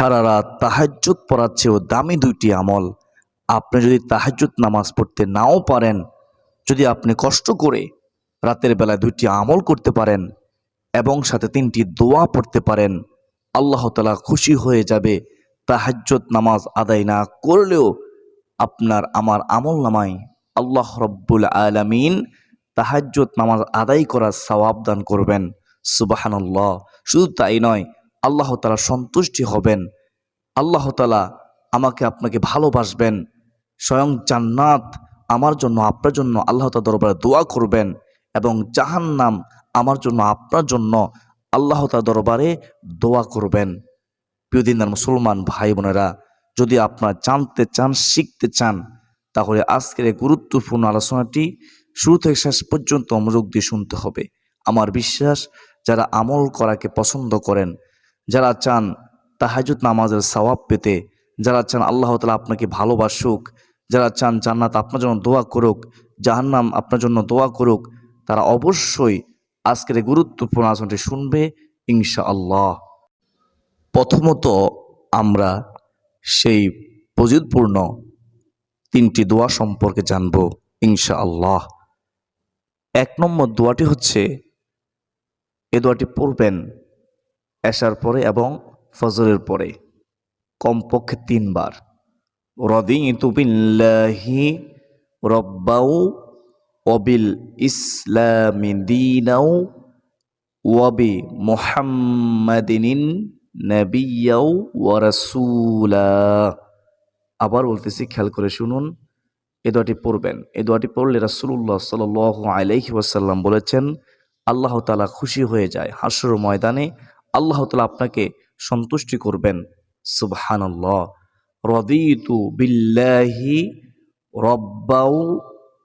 সারা রাত তাহাজ্জুদ পড়ার চেয়েও দামি দুইটি আমল। আপনি যদি তাহাজ্জুদ নামাজ পড়তে নাও পারেন, যদি আপনি কষ্ট করে রাতের বেলায় দুইটি আমল করতে পারেন এবং সাথে তিনটি দোয়া পড়তে পারেন, আল্লাহ তালা খুশি হয়ে যাবে। তাহাজ্জুদ নামাজ আদায় না করলেও আপনার আমার আমল নামাই আল্লাহ রব্বুল আলামিন তাহাজ্জুদ নামাজ আদায় করার সওয়াব দান করবেন। সুবাহানাল্লাহ। শুধু তাই নয় আল্লাহ তালা সন্তুষ্টি হবেন। আল্লাহ তালা আমাকে আপনাকে ভালোবাসবেন। স্বয়ং জান্নাত আমার জন্য, আপনার জন্য আল্লাহ তালা দরবারে দোয়া করবেন এবং জাহান্নাম আমার জন্য, আপনার জন্য আল্লাহ তালা দরবারে দোয়া করবেন। প্রিয় দিনার মুসলমান ভাই বোনেরা, যদি আপনারা জানতে চান, শিখতে চান, তাহলে আজকের এই গুরুত্বপূর্ণ আলোচনাটি শুরু থেকে শেষ পর্যন্ত মনোযোগ দিয়ে শুনতে হবে। আমার বিশ্বাস, যারা আমল করাকে পছন্দ করেন যারা চান তাহাজুদ নামাজের সওয়াব পেতে, যারা চান আল্লাহ তালা আপনাকে ভালোবাসুক, যারা চান জান্নাত আপনার জন্য দোয়া করুক, জাহান্নাম আপনার জন্য দোয়া করুক, তারা অবশ্যই আজকের এই গুরুত্বপূর্ণ আলোচনাটি শুনবে ইনশা আল্লাহ প্রথমত আমরা সেই ফজিলপূর্ণ তিনটি দোয়া সম্পর্কে জানব ইনশা আল্লাহ এক নম্বর দোয়াটি হচ্ছে, এ দোয়াটি পড়বেন এশার পরে এবং ফজরের পরে, কমপক্ষে তিনবার। রদিতু বিল্লাহি রব্বাউ অবিল ইসলামি দিনাউ ওয়াবি মোহাম্মদিনিন নবিয়াউ ওয়ারাসুলা আবার বলতেছি, খেয়াল করে শুনুন, এ দোয়াটি পড়বেন। এ দোয়াটি পড়লে রাসুল্লাহ সাল আলাইহি ওয়াসাল্লাম বলেছেন, আল্লাহ তালা খুশি হয়ে যায় হাসর ময়দানে আল্লাহ তালা আপনাকে সন্তুষ্টি করবেন। সুবহানাল্লাহ। রদিতু বিল্লাহি রব্বাউ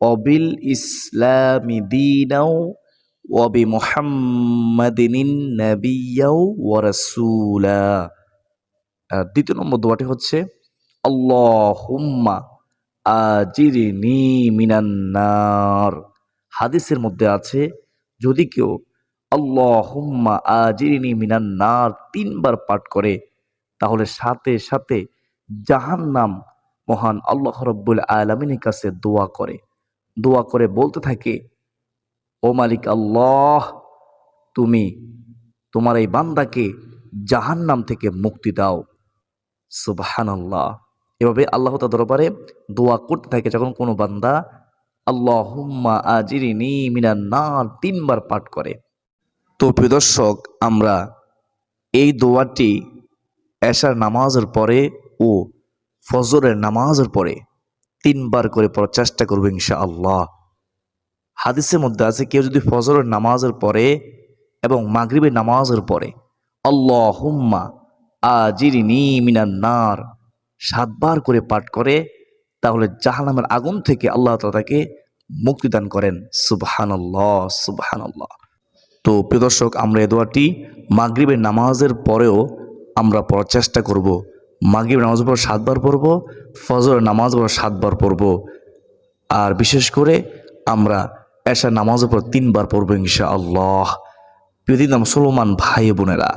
অবিল ইসলামি দিনাও ওয়াবি মোহাম্মদিন নবিয়াও ওয়ারাসুলা দ্বিতীয় নম্বর দোয়াটি হচ্ছে, আল্লাহুম্মা আজিরিনি মিনান্নার হাদিসের মধ্যে আছে, যদি কেউ আল্লাহুম্মা আজিরিনি মিনান্নার তিনবার পাঠ করে, তাহলে সাথে সাথে জাহান্নাম মহান আল্লাহ রব্বুল আলমিনের কাছে দোয়া করে। দোয়া করে বলতে থাকে, ও মালিক আল্লাহ, তুমি তোমার এই বান্দাকে জাহান্নাম থেকে মুক্তি দাও। সুবাহান আল্লাহ এভাবে আল্লাহ তার দরবারে দোয়া করতে থাকে যখন কোনো বান্দা আল্লাহ আজিরিনি মিনান্নার তিনবার পাঠ করে। তো প্রিয় দর্শক, আমরা এই দোয়াটি এশার নামাজের পরে ও ফজরের নামাজের পরে তিনবার করে পড়ার চেষ্টা করব ইনশা আল্লাহ হাদিসের মধ্যে আছে, কেউ যদি ফজরের নামাজের পরে এবং মাগরিবের নামাজের পরে আল্লাহ হুম্মা আজিরিনি মিনান্নার সাতবার করে পাঠ করে, তাহলে জাহানামের আগুন থেকে আল্লাহ তালা তাকে মুক্তিদান করেন। সুবহান আল্লাহ তো প্রিয় দর্শক, আমরা এ দোয়াটি মাগরিবের নামাজের পরেও আমরা পড়ার চেষ্টা করব। মাগরিবের নামাজ পর সাতবার পড়ব, ফজরের নামাজ পর সাতবার পড়ব। আর বিশেষ করে আমরা এশার নামাজের পর তিনবার পড়ব ইনশা আল্লাহ প্রিয়দিন মুসলমান ভাই বোনেরা,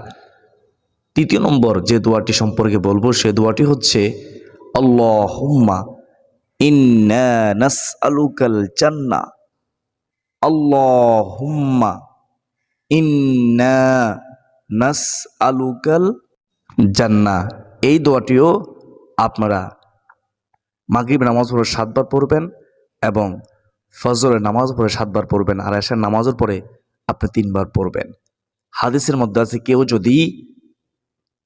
তৃতীয় নম্বর যে দোয়াটি সম্পর্কে বলব, সে দোয়াটি হচ্ছে আল্লাহ ইন্না নাসআলুকাল জান্নাহ আল্লাহ হুম্মা ইন্না নাসআলুকাল জান্না এই দোয়াটিও আপনারা মাগরিব নামাজ পড়ে সাতবার পড়বেন এবং ফজরের নামাজ পড়ে সাতবার পড়বেন আর এসার নামাজের পরে আপনি তিনবার পড়বেন। হাদিসের মধ্যে আছে, কেউ যদি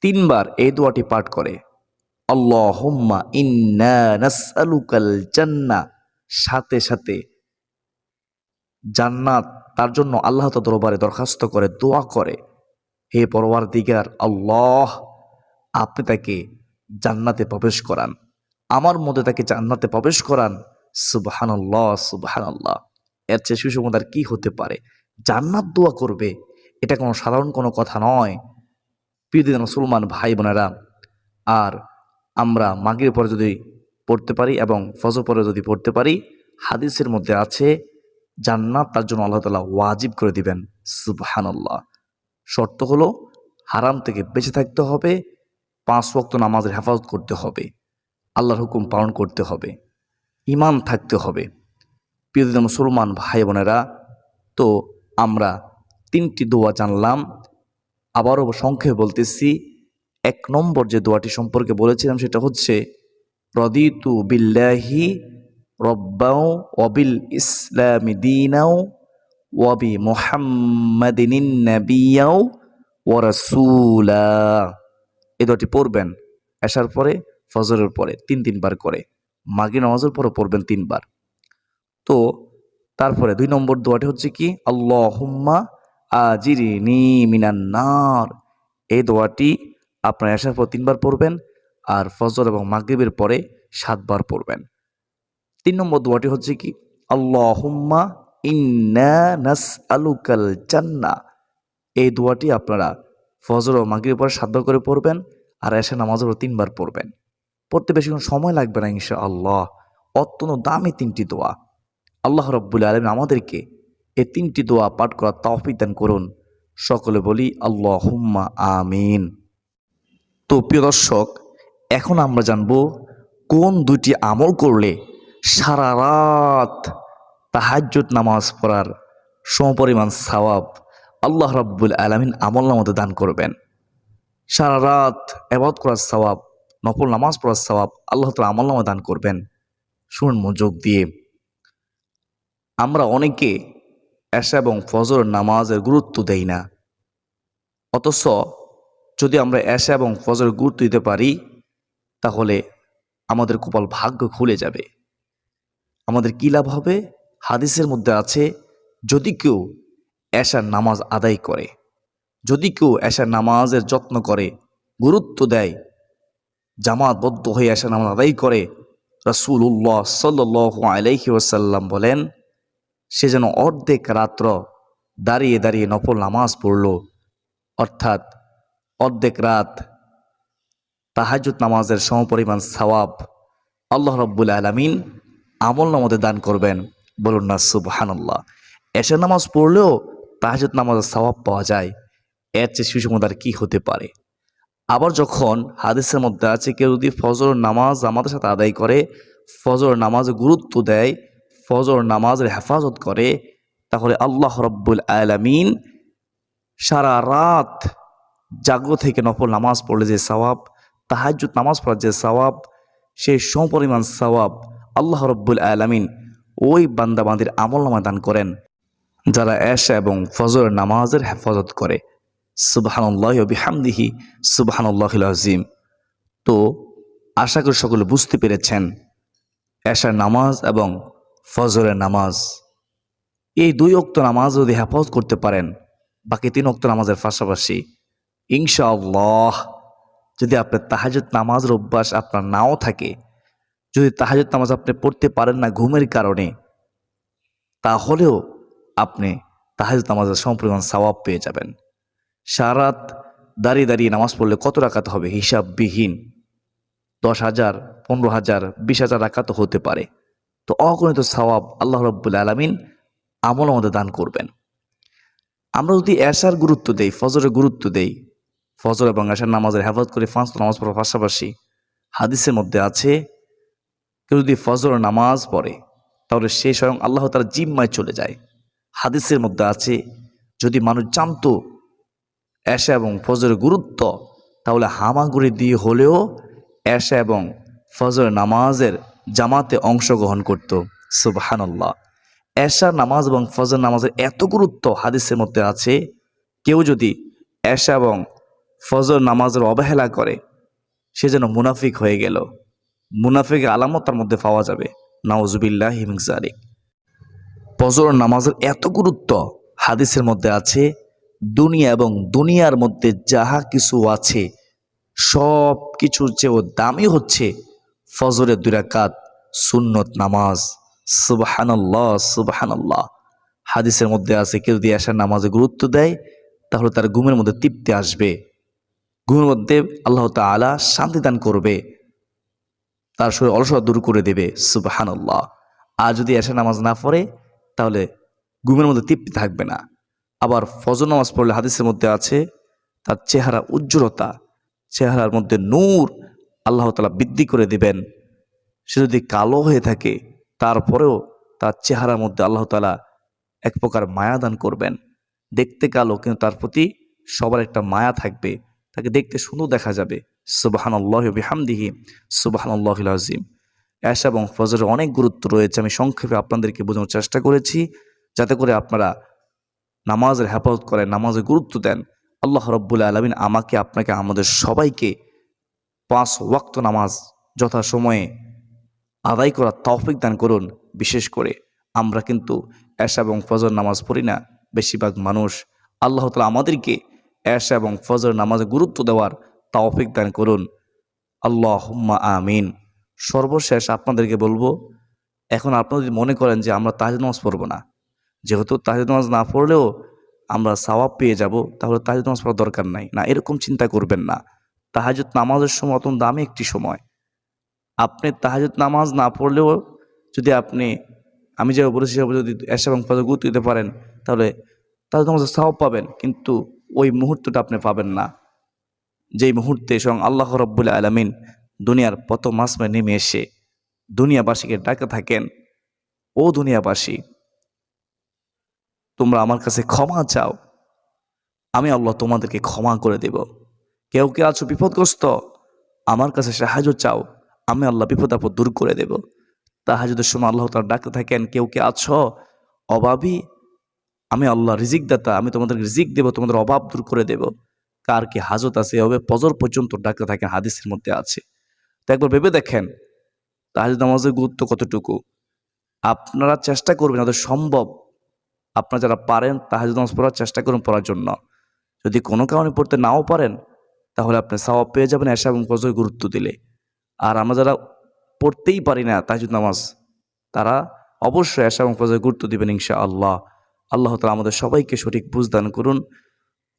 তিনবার এই দোয়াটি পাঠ করে, আল্লাহুম্মা ইন্না নাসআলুকাল জান্নাহ সাথে সাথে জান্নাত তার জন্য আল্লাহ তো দরবারে দরখাস্ত করে, দোয়া করে, হে পরওয়ার দিগার আল্লাহ, আপনি তাকে জান্নাতে প্রবেশ করান। আমার মধ্যে তাকে জান্নাতে প্রবেশ করান। সুবহান আল্লাহ সুবহান আল্লাহ এর চেয়ে সুসমাদার কি হতে পারে? জান্নাত দোয়া করবে, এটা কোনো সাধারণ কোনো কথা নয়। প্রিয় মুসলমান ভাই বোনেরা, আর আমরা মাগের পরে যদি পড়তে পারি এবং ফজর পরে যদি পড়তে পারি, হাদিসের মধ্যে আছে জান্নাত তার জন্য আল্লাহ তালা ওয়াজিব করে দিবেন। সুবহান আল্লাহ শর্ত হলো হারাম থেকে বেঁচে থাকতে হবে, পাঁচ ওয়াক্ত নামাজের হেফাজত করতে হবে, আল্লাহর হুকুম পালন করতে হবে ইমান থাকতে হবে। প্রিয় মুসলমান ভাই বোনেরা, তো আমরা তিনটি দোয়া জানলাম, আবারও সংক্ষেপে বলতেছি, এক নম্বর যে দোয়াটি সম্পর্কে বলেছিলাম সেটা হচ্ছে, রদিতু বিল্লাহি রব্বাও ওয়াবিল ইসলামি দিনাও ওয়াবি মোহাম্মদিন নবিয়াও ওয়ারাসুলা এই দোয়াটি পড়বেন, আসার পরে ফজরের পরে তিন তিনবার করে মাগি নামাজের পরে পড়বেন তিনবার। তো তারপরে দুই নম্বর দোয়াটি হচ্ছে কি, আল্লাহুম্মা আজিরিনি মিনান্নার এই দোয়াটি আপনার আসার পর তিনবার পড়বেন আর ফজর এবং মাগরিবের পরে সাতবার পড়বেন। তিন নম্বর দোয়াটি হচ্ছে কি? আল্লাহুম্মা ইন্না আলুকাল জান্না। এই দোয়াটি আপনারা ফজর ও মাগরিবের পরে সাতবার করে পড়বেন আর এসে নামাজের পর তিনবার পড়বেন। পড়তে বেশিক্ষণ সময় লাগবে না ইনশা আল্লাহ অত্যন্ত দামি তিনটি দোয়া। আল্লাহ রব্বুল আলম আমাদেরকে এই তিনটি দোয়া পাঠ করার তৌফিক দান করুন। সকলে বলি আল্লাহ হুম্মা আমিন। তো প্রিয় দর্শক, এখন আমরা জানব কোন দুটি আমল করলে সারা রাত তাহাজ্জুদ নামাজ পড়ার সমপরিমাণ সওয়াব আল্লাহ রাব্বুল আলামিন আমল নামাতে দান করবেন। সারা রাত এবাদ করার সওয়াব, নফল নামাজ পড়ার সওয়াব আল্লাহ তালা আমল নামা দান করবেন। শুনুন মনোযোগ দিয়ে। আমরা অনেকে এশা এবং ফজর নামাজের গুরুত্ব দেই না। অথচ যদি আমরা এশা এবং ফজর গুরুত্ব দিতে পারি, তাহলে আমাদের কপাল ভাগ্য খুলে যাবে। আমাদের কী লাভ হবে? হাদিসের মধ্যে আছে, যদি কেউ এশার নামাজ আদায় করে, যদি কেউ এশার নামাজের যত্ন করে, গুরুত্ব দেয়, জামাতবদ্ধ হয়ে এশার নামাজ আদায় করে রসুল্লাহ সাল্লাহ আলাইহি ওসাল্লাম বলেন, সে যেন অর্ধেক রাত্র দাঁড়িয়ে দাঁড়িয়ে নফল নামাজ পড়ল, অর্থাৎ অর্ধেক রাত তাহাজুদ নামাজের সমপরিমাণ সওয়াব আল্লাহ রব্বুল আলমিন আমল নামাজে দান করবেন। বলুন না, সুবহানাল্লাহ। এশার নামাজ পড়লেও তাহাজুদ নামাজের সওয়াব পাওয়া যায়। এর চেয়ে আর কি হতে পারে? আবার যখন হাদিসের মধ্যে আছে, কেউ যদি ফজর নামাজ আমাদের সাথে আদায় করে, ফজর নামাজে গুরুত্ব দেয়, ফজর নামাজের হেফাজত করে, তাহলে আল্লাহ রব্বুল আলামিন সারা রাত জাগ্র থেকে নফল নামাজ পড়লে যে সওয়াব তাহাজুদ নামাজ পড়ার যে সওয়াব সেই সমপরিমাণ সওয়াব আল্লাহ রব্বুল আলামিন ওই বান্দাবান্দির আমল নামা দান করেন, যারা এশা এবং ফজর নামাজের হেফাজত করে। সুবাহানুল্লাহ বিহামদিহি, সুবাহানুল্লাহিল আজিম তো, আশা করি সকলে বুঝতে পেরেছেন, এশার নামাজ এবং ফজরের নামাজ। এই দুই অক্ত নামাজ যদি হেফাজত করতে পারেন, বাকি তিন অক্ত নামাজের পাশাপাশি, ইনশাআল্লাহ, যদি আপনার তাহাজত নামাজের অভ্যাস আপনার নাও থাকে যদি তাহাজত নামাজ আপনি পড়তে পারেন না ঘুমের কারণে, তাহলেও আপনি তাহাজত নামাজের সম্পরিমাণ সওয়াব পেয়ে যাবেন। সারাত দাঁড়িয়ে দাঁড়িয়ে নামাজ পড়লে কত রাখাতে হবে? হিসাববিহীন। দশ হাজার, পনেরো হাজার, বিশ হাজার রাকাত হতে পারে। তো অগণিত সওয়াব আল্লাহ রব্বুল আলমিন আমল আমাদের দান করবেন। আমরা যদি এশার গুরুত্ব দেই, ফজরের গুরুত্ব দেই, ফজর এবং এশার নামাজের হেফাজত করে পাঁচ নামাজ পড়ার পাশাপাশি হাদিসের মধ্যে আছে কেউ যদি ফজর নামাজ পড়ে, তাহলে সে স্বয়ং আল্লাহ তার জিম্মায় চলে যায়। হাদিসের মধ্যে আছে, যদি মানুষ জানতো এশা এবং ফজরের গুরুত্ব, তাহলে হামাগুড়ি দিয়ে হলেও এশা এবং ফজর নামাজের জামাতে অংশগ্রহণ করত। সুবহানাল্লাহ। এশার নামাজ এবং ফজর নামাজের এত গুরুত্ব হাদিসের মধ্যে আছে, কেউ যদি এশা এবং ফজর নামাজের অবহেলা করে, সে যেন মুনাফিক হয়ে গেল। মুনাফিকের আলামত তার মধ্যে পাওয়া যাবে। নাউজুবিল্লাহ হিমজারিক ফজর নামাজের এত গুরুত্ব হাদিসের মধ্যে আছে, দুনিয়া এবং দুনিয়ার মধ্যে যাহা কিছু আছে, সব কিছুর চেয়েও দামি হচ্ছে ফজরের দুরাকাত সুন্নত নামাজ। সুবাহানাল্লাহ সুবাহানাল্লাহ। হাদিসের মধ্যে আছে, কেউ যদি আসার নামাজে গুরুত্ব দেয়, তাহলে তার ঘুমের মধ্যে তৃপ্তি আসবে। ঘুমের মধ্যে আল্লাহ তালা শান্তি দান করবে। তার শরীর অলসতা দূর করে দেবে, সুবাহানাল্লাহ। আর যদি এসা নামাজ না পড়ে, তাহলে ঘুমের মধ্যে তৃপ্তি থাকবে না। আবার ফজর নামাজ পড়লে হাদিসের মধ্যে আছে, তার চেহারা উজ্জ্বলতা, চেহারার মধ্যে নূর আল্লাহ তালা বৃদ্ধি করে দেবেন। সে যদি কালো হয়ে থাকে, তারপরেও তার চেহারার মধ্যে আল্লাহ তালা এক প্রকার মায়া দান করবেন। দেখতে কালো, কিন্তু তার প্রতি সবার একটা মায়া থাকবে, তাকে দেখতে সুন্দর দেখা যাবে। সুবাহান আল্লাহ বিহামদিহি সুবাহান আল্লাহ আজিম অ্যাশা এবং ফজরের অনেক গুরুত্ব রয়েছে, আমি সংক্ষেপে আপনাদেরকে বোঝানোর চেষ্টা করেছি, যাতে করে আপনারা নামাজের হেফাজত করেন, নামাজের গুরুত্ব দেন। আল্লাহ রব্বুল আলমিন আমাকে, আপনাকে, আমাদের সবাইকে পাঁচ ওয়াক্ত নামাজ যথাসময়ে আদায় করার তৌফিক দান করুন। বিশেষ করে আমরা কিন্তু এশা এবং ফজর নামাজ পড়ি না, বেশিরভাগ মানুষ আল্লাহ তালা আমাদেরকে এশা এবং ফজর নামাজে গুরুত্ব দেওয়ার তৌফিক দান করুন। আল্লাহ আমিন। সর্বশেষ আপনাদেরকে বলব, এখন আপনারা যদি মনে করেন যে আমরা তাহিদ নামাজ পড়ব না, যেহেতু তাহিদ নামাজ না পড়লেও আমরা সওয়াব পেয়ে যাব, তাহলে তাহিদ নামাজ পড়ার দরকার নাই। না, এরকম চিন্তা করবেন না। তাহাজুদ নামাজের সময় অত্যন্ত দামি একটি সময়। আপনি তাহাজুদ নামাজ না পড়লেও যদি আপনি, আমি যে বলেছি সেভাবে যদি এসে এবং ফজর গুরুত্ব দিতে পারেন, তাহলে তাহলে নামাজের সওয়াব পাবেন, কিন্তু ওই মুহূর্তটা আপনি পাবেন না। যেই মুহূর্তে স্বয়ং আল্লাহ রব্বুল আলমিন দুনিয়ার প্রথম মাসমে নেমে এসে দুনিয়াবাসীকে ডাকে থাকেন, ও দুনিয়াবাসী, তোমরা আমার কাছে ক্ষমা চাও। আমি আল্লাহ তোমাদেরকে ক্ষমা করে দেব। কেউ কে আছো বিপদগ্রস্ত? আমার কাছে সাহায্য চাও। আমি আল্লাহ বিপদ আপদ দূর করে দেব। তাহাজুদের সময় আল্লাহ তার ডাকতে থাকেন, কেউ কে আছো? অভাবী? আমি আল্লাহ রিজিক দাতা আমি তোমাদের রিজিক দেব, তোমাদের অভাব দূর করে দেব। কার কি হাজত আছে, এভাবে পজর পর্যন্ত ডাকতে থাকেন, হাদিসের মধ্যে আছে। তো একবার ভেবে দেখেন তাহাজুদ নামাজের গুরুত্ব কতটুকু? আপনারা চেষ্টা করবেন যাদের সম্ভব আপনারা যারা পারেন তাহাজুদ নামাজ পড়ার চেষ্টা করুন পড়ার জন্য। যদি কোনো কারণে পড়তে নাও পারেন, তাহলে আপনি সওয়াব পেয়ে যাবেন এসা এবং ফজর গুরুত্ব দিলে। আর আমরা যারা পড়তেই পারি না তাহাজুদ নামাজ, তারা অবশ্যই এসা এবং ফজর গুরুত্ব দিবেন ইনশা আল্লাহ আল্লাহ তালা আমাদের সবাইকে সঠিক বুঝদান করুন।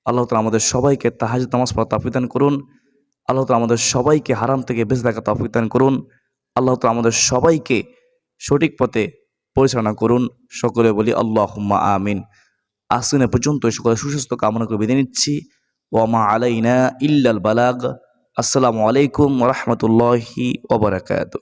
আল্লাহ তালা আমাদের সবাইকে তাহাজুদ নামাজ পড়া তাফিদান করুন। আল্লাহ তালা আমাদের সবাইকে হারাম থেকে বেঁচে থাকা তাফিদান করুন। আল্লাহ তালা আমাদের সবাইকে সঠিক পথে পরিচালনা করুন। সকলে বলি আল্লাহ আমিন। আসিনে পর্যন্ত সকলে সুস্বাস্থ্য কামনা করে বেঁধে নিচ্ছি। ওয়ামা আলাইনা ইল্লাল বালাগ। আসসালামু আলাইকুম রহমতুল্লাহি ওবরাকাত